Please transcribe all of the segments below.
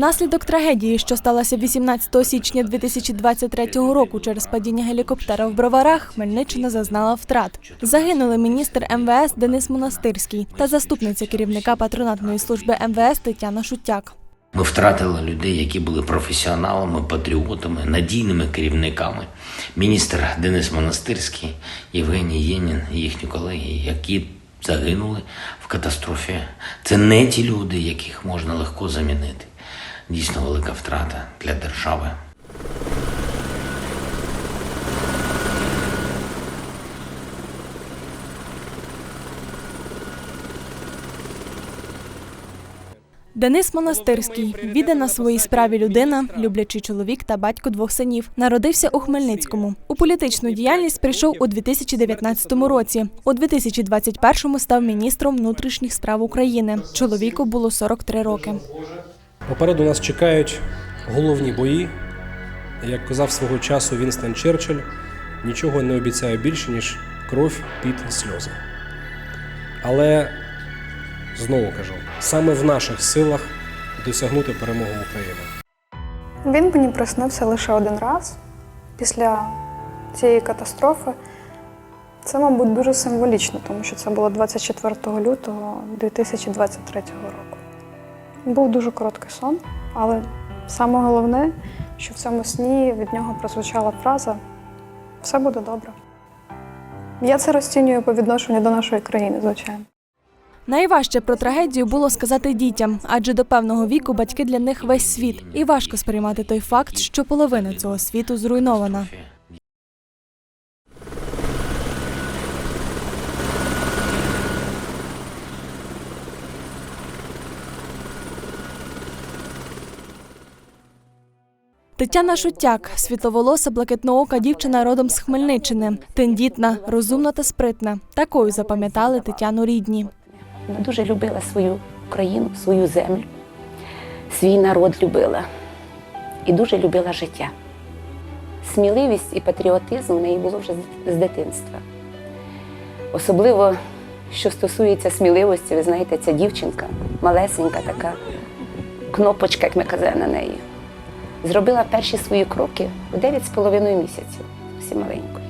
Внаслідок трагедії, що сталася 18 січня 2023 року через падіння гелікоптера в Броварах, Хмельниччина зазнала втрат. Загинули міністр МВС Денис Монастирський та заступниця керівника патронатної служби МВС Тетяна Шутяк. Ми втратили людей, які були професіоналами, патріотами, надійними керівниками. Міністр Денис Монастирський, Євгеній Єнін, і їхні колеги, які загинули в катастрофі. Це не ті люди, яких можна легко замінити. Дійсно велика втрата для держави. Денис Монастирський, віддана своїй справі людина, люблячий чоловік та батько двох синів, народився у Хмельницькому. У політичну діяльність прийшов у 2019 році. У 2021 став міністром внутрішніх справ України. Чоловіку було 43 роки. Попереду нас чекають головні бої. Як казав свого часу Вінстон Черчилль, нічого не обіцяє більше, ніж кров, піт і сльози. Але знову кажу, саме в наших силах досягнути перемоги України. Він мені приснився лише один раз після цієї катастрофи. Це, мабуть, дуже символічно, тому що це було 24 лютого 2023 року. Був дуже короткий сон, але саме головне, що в цьому сні від нього прозвучала фраза Все буде добре. Я це розцінюю по відношенню до нашої країни, звичайно. Найважче про трагедію було сказати дітям, адже до певного віку батьки для них весь світ, і важко сприймати той факт, що половина цього світу зруйнована. Тетяна Шутяк, світловолоса, блакитноока дівчина родом з Хмельниччини, тендітна, розумна та спритна. Такою запам'ятали Тетяну рідні. Вона дуже любила свою країну, свою землю, свій народ любила і дуже любила життя. Сміливість і патріотизм в неї було вже з дитинства. Особливо, що стосується сміливості, ви знаєте, ця дівчинка, малесенька така кнопочка, як ми казали на неї, зробила перші свої кроки у 9,5 місяців, всі маленькою.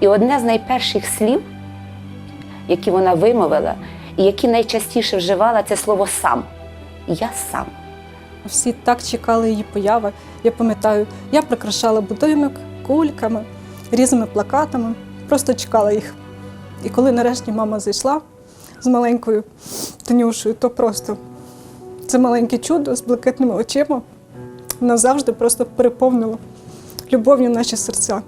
І одне з найперших слів, які вона вимовила, і які найчастіше вживала, це слово сам. Я сам. Всі так чекали її появи. Я пам'ятаю, я прикрашала будинок кульками, різними плакатами, просто чекала їх. І коли нарешті мама зайшла з маленькою Танюшею, то просто це маленьке чудо з блакитними очима назавжди просто переповнило любов'ю наші серця.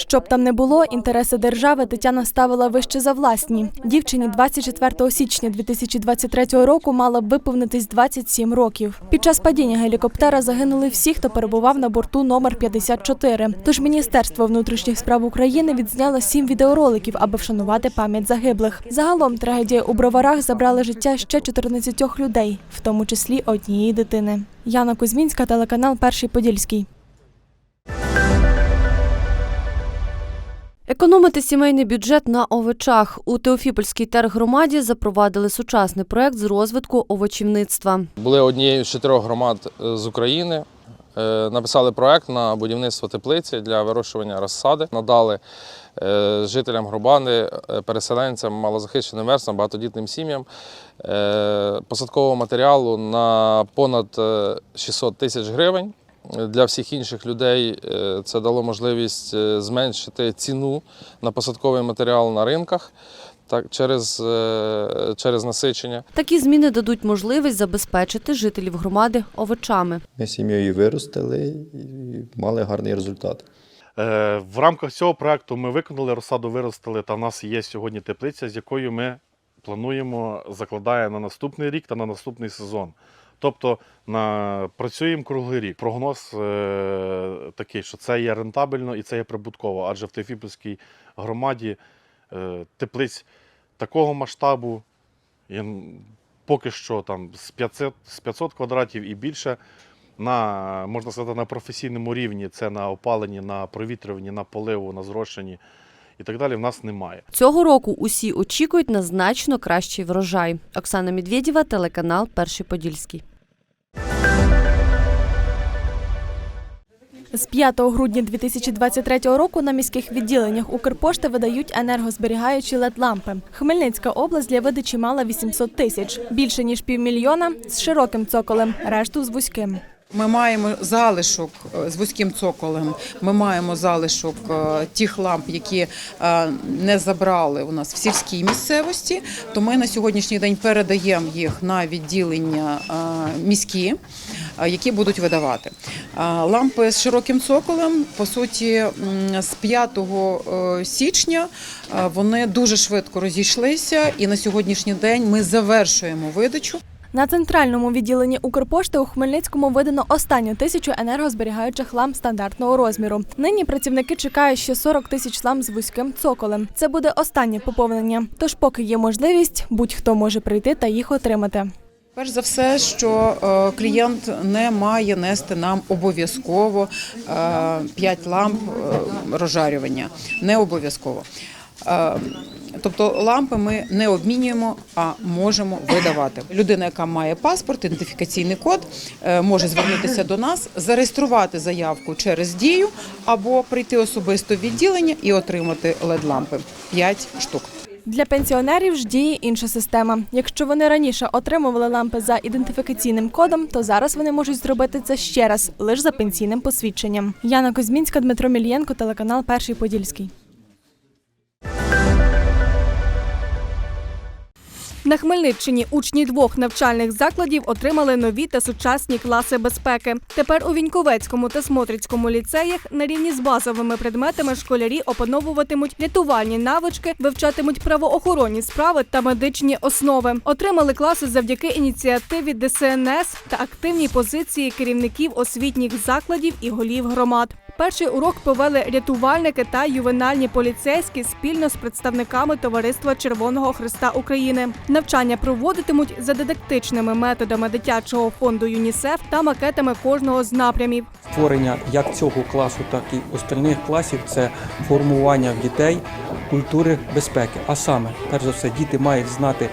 Щоб там не було, інтереси держави Тетяна ставила вище за власні. Дівчині 24 січня 2023 року мала б виповнитись 27 років. Під час падіння гелікоптера загинули всі, хто перебував на борту номер 54. Тож Міністерство внутрішніх справ України відзняло сім відеороликів, аби вшанувати пам'ять загиблих. Загалом трагедія у броварах забрала життя ще 14 людей, в тому числі однієї дитини. Яна Кузьмінська, телеканал Перший Подільський. Економити сімейний бюджет на овочах у Теофіпольській тергромаді запровадили сучасний проект з розвитку овочівництва. Були однією з чотирьох громад е, з України. Е, Написали проект на будівництво теплиці для вирощування розсади. Надали е, жителям громади, переселенцям, малозахищеним верствам, багатодітним сім'ям посадкового матеріалу на понад е, 600 тисяч гривень. Для всіх інших людей е, це дало можливість е, зменшити ціну на посадковий матеріал на ринках так, через, е, через насичення. Такі зміни дадуть можливість забезпечити жителів громади овочами. Ми сім'єю виростили і мали гарний результат. В рамках цього проекту ми виконали розсаду, виростили, та в нас є сьогодні теплиця, з якою ми плануємо, закладає на наступний рік та на наступний сезон. Тобто на, працюємо круглий рік. Прогноз е, такий, що це є рентабельно і це є прибутково, адже в Тефіпольській громаді е, теплиць такого масштабу, я, поки що там з 500, з 500 квадратів і більше, на, можна сказати, на професійному рівні, це на опаленні, на провітрюванні, на поливу, на зрошенні і так далі, в нас немає. Цього року усі очікують на значно кращий врожай. Оксана Медведєва, телеканал Перший Подільський. З 5 грудня 2023 року на міських відділеннях Укрпошти видають енергозберігаючі LED-лампи. Хмельницька область для видачі мала 800 тисяч, більше ніж півмільйона з широким цоколем, решту з вузьким. Ми маємо залишок е, з вузьким цоколем. Ми маємо залишок е, тих ламп, які е, не забрали у нас в сільській місцевості. То ми на сьогоднішній день передаємо їх на відділення міські, які будуть видавати. Е, Лампи з широким цоколем, по суті, з 5 е, січня е, вони дуже швидко розійшлися, і на сьогоднішній день ми завершуємо видачу. На центральному відділенні Укрпошти у Хмельницькому видано останню тисячу енергозберігаючих ламп стандартного розміру. Нині працівники чекають ще 40 тисяч ламп з вузьким цоколем. Це буде останнє поповнення. Тож, поки є можливість, будь-хто може прийти та їх отримати. Перш за все, що е, клієнт не має нести нам обов'язково 5 ламп е, розжарювання. Не обов'язково. Е, Тобто лампи ми не обмінюємо, а можемо видавати. Людина, яка має паспорт, ідентифікаційний код, е, може звернутися до нас, зареєструвати заявку через дію або прийти особисто в відділення і отримати LED-лампи 5 штук. Для пенсіонерів ж діє інша система. Якщо вони раніше отримували лампи за ідентифікаційним кодом, то зараз вони можуть зробити це ще раз, лише за пенсійним посвідченням. Яна Козмінська, Дмитро Мільєнко, телеканал Перший Подільський. На Хмельниччині учні двох навчальних закладів отримали нові та сучасні класи безпеки. Тепер у Віньковецькому та Смотрицькому ліцеях на рівні з базовими предметами школярі опановуватимуть рятувальні навички, вивчатимуть правоохоронні справи та медичні основи. Отримали класи завдяки ініціативі ДСНС та активній позиції керівників освітніх закладів і голів громад. Перший урок провели рятувальники та ювенальні поліцейські спільно з представниками товариства Червоного Христа України. Навчання проводитимуть за дидактичними методами дитячого фонду ЮНІСЕФ та макетами кожного з напрямів. створення як цього класу, так і остальних класів це формування в дітей культури безпеки. А саме, перш за все, діти мають знати,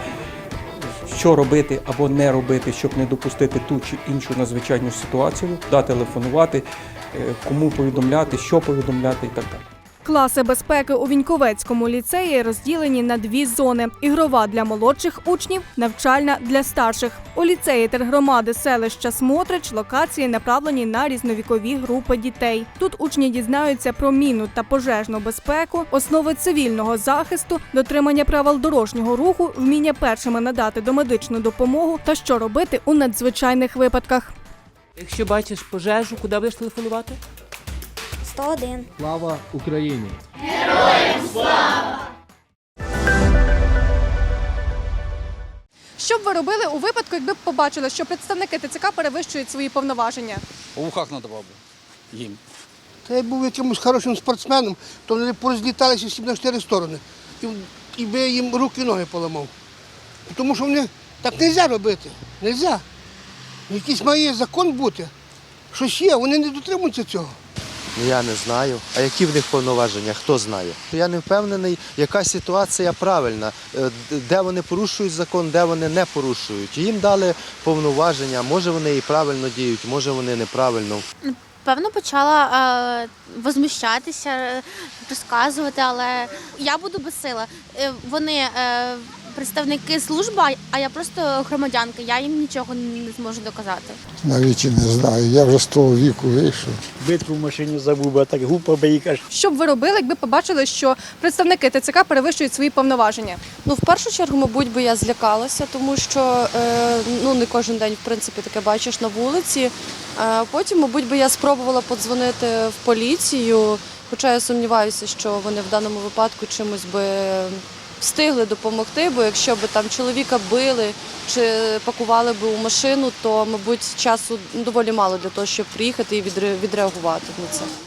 що робити або не робити, щоб не допустити ту чи іншу надзвичайну ситуацію, де телефонувати, кому повідомляти, що повідомляти і так далі. Класи безпеки у Віньковецькому ліцеї розділені на дві зони: ігрова для молодших учнів, навчальна для старших. У ліцеї тергромади селища Смотрич локації направлені на різновікові групи дітей. Тут учні дізнаються про міну та пожежну безпеку, основи цивільного захисту, дотримання правил дорожнього руху, вміння першими надати домедичну допомогу та що робити у надзвичайних випадках. Якщо бачиш пожежу, куди будеш телефонувати? 101. Слава Україні! Що б ви робили у випадку, якби б побачили, що представники ТЦК перевищують свої повноваження? У вухах надавав би їм. Та я був якимось хорошим спортсменом, то вони порозліталися всі на чотири сторони. І, і би їм руки і ноги поламав. Тому що вони так не можна робити. Не можна. Якийсь має закон бути. Щось є, вони не дотримуються цього. Ну, Я не знаю. А які в них повноваження, хто знає? Я не впевнений, яка ситуація правильна, е, де вони порушують закон, де вони не порушують. Їм дали повноваження, може вони і правильно діють, може вони неправильно. Певно, почала е, возмущатися, розказувати, але я буду безсила. Е, вони е, представники служби, а я просто громадянка, я їм нічого не зможу доказати. Навіть і не знаю. Я вже з того віку вийшов. Битку в машині забув, а так гупа каже. Що б ви робили, якби побачили, що представники ТЦК перевищують свої повноваження? Ну, в першу чергу, мабуть, би я злякалася, тому що е, ну не кожен день, в принципі, таке бачиш на вулиці. Е, потім, мабуть, би я спробувала подзвонити в поліцію, хоча я сумніваюся, що вони в даному випадку чимось би встигли допомогти, бо якщо б там чоловіка били чи пакували б у машину, то, мабуть, часу доволі мало для того, щоб приїхати і відреагувати на це.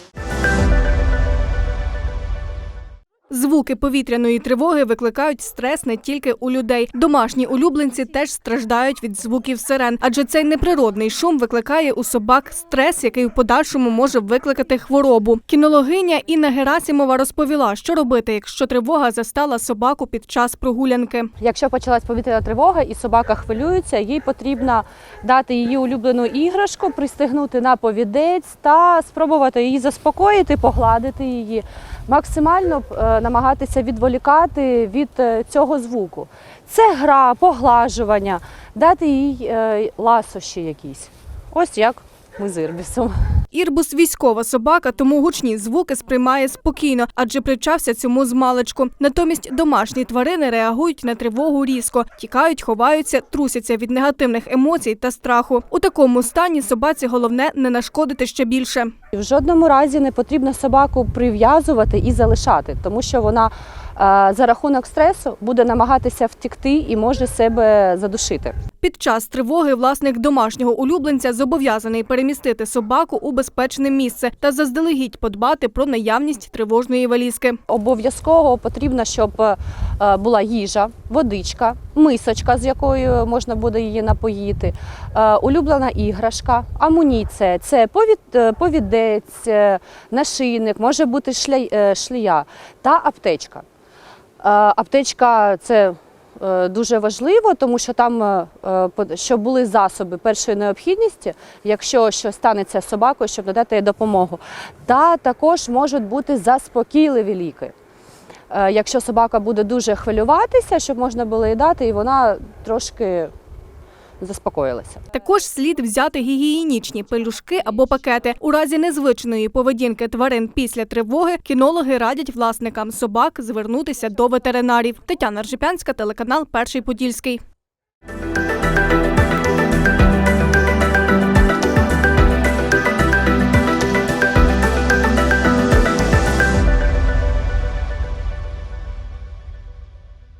Звуки повітряної тривоги викликають стрес не тільки у людей. Домашні улюбленці теж страждають від звуків сирен, адже цей неприродний шум викликає у собак стрес, який в подальшому може викликати хворобу. Кінологиня Інна Герасімова розповіла, що робити, якщо тривога застала собаку під час прогулянки. Якщо почалась повітряна тривога і собака хвилюється, їй потрібно дати її улюблену іграшку, пристегнути на повідець та спробувати її заспокоїти, погладити її, максимально е, намагатися відволікати від е, цього звуку. Це гра, поглажування, дати їй е, ласощі якісь. Ось як ми з Ірбісом. Ірбус військова собака, тому гучні звуки сприймає спокійно, адже привчався цьому з маличку. Натомість домашні тварини реагують на тривогу різко, тікають, ховаються, трусяться від негативних емоцій та страху. У такому стані собаці головне не нашкодити ще більше. В жодному разі не потрібно собаку прив'язувати і залишати, тому що вона за рахунок стресу буде намагатися втекти і може себе задушити. Під час тривоги власник домашнього улюбленця зобов'язаний перемістити собаку у безпечне місце та заздалегідь подбати про наявність тривожної валізки. Обов'язково потрібно, щоб е, була їжа, водичка, мисочка, з якою можна буде її напоїти, е, улюблена іграшка, амуніція, це е, повідець, нашийник, може бути шлія та аптечка. Е, Аптечка це е, дуже важливо, тому що там е, щоб були засоби першої необхідності, якщо щось станеться з собакою, щоб надати їй допомогу. Та також можуть бути заспокійливі ліки. Якщо собака буде дуже хвилюватися, щоб можна було їй дати, і вона трошки заспокоїлася. Також слід взяти гігієнічні пелюшки або пакети. У разі незвичної поведінки тварин після тривоги кінологи радять власникам собак звернутися до ветеринарів. Тетяна Ржепянська, телеканал Перший Подільський.